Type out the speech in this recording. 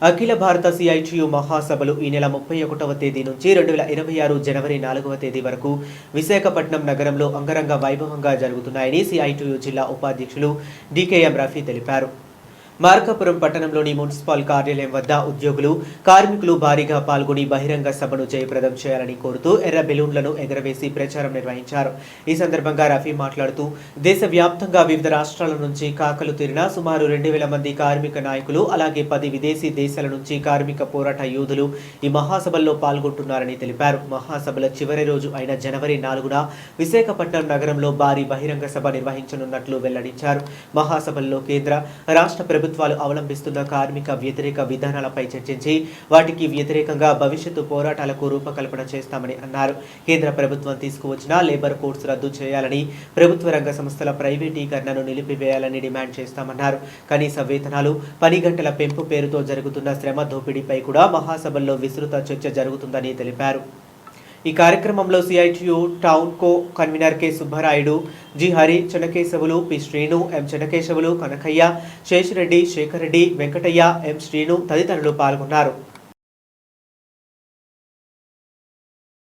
అఖిల భారత సిఐటియు మహాసభలు ఈ నెల ముప్పై ఒకటవ తేదీ నుంచి రెండు వేల ఇరవై ఆరు జనవరి నాలుగవ తేదీ వరకు విశాఖపట్నం నగరంలో అంగరంగ వైభవంగా జరుగుతున్నాయని సిఐటియు జిల్లా ఉపాధ్యక్షులు డికేఎం రఫీ తెలిపారు. మార్కాపురం పట్టణంలోని మున్సిపల్ కార్యాలయం వద్ద ఉద్యోగులు కార్మికులు భారీగా పాల్గొని బహిరంగ సభను జయప్రదం చేయాలని కోరుతూ ఎర్ర బెలూన్లను ఎగరవేసి ప్రచారం నిర్వహించారు. ఈ సందర్భంగా రఫీ మాట్లాడుతూ దేశవ్యాప్తంగా వివిధ రాష్ట్రాల నుంచి కాకలు తీరిన సుమారు రెండు వేల మంది కార్మిక నాయకులు అలాగే పది విదేశీ దేశాల నుంచి కార్మిక పోరాట యోధులు ఈ మహాసభల్లో పాల్గొంటున్నారని తెలిపారు. మహాసభల చివరి రోజు అయిన జనవరి నాలుగున విశాఖపట్నం నగరంలో భారీ బహిరంగ సభ నిర్వహించనున్నట్లు వెల్లడించారు. మహాసభల్లో కేంద్ర రాష్ట్ర ప్రభుత్వం ప్రభుత్వాలు అవలంబిస్తున్న కార్మిక వ్యతిరేక విధానాలపై చర్చించి వాటికి వ్యతిరేకంగా భవిష్యత్తు పోరాటాలకు రూపకల్పన చేస్తామని అన్నారు. కేంద్ర ప్రభుత్వం తీసుకువచ్చిన లేబర్ కోడ్స్ రద్దు చేయాలని ప్రభుత్వ రంగ సంస్థల ప్రైవేటీకరణను నిలిపివేయాలని డిమాండ్ చేస్తామన్నారు. కనీస వేతనాలు పని గంటల పెంపు పేరుతో జరుగుతున్న శ్రమ దోపిడీపై కూడా మహాసభల్లో విస్తృత చర్చ జరుగుతుందని తెలిపారు. ఈ కార్యక్రమంలో CITU town co convener K Subbarayudu G Hari Chenakesavulu P Srinu M Chenakesavulu Kanakaiah Seshireddy Sekhar Reddy Venkataiah M Srinu తదితరులు పాల్గొన్నారు.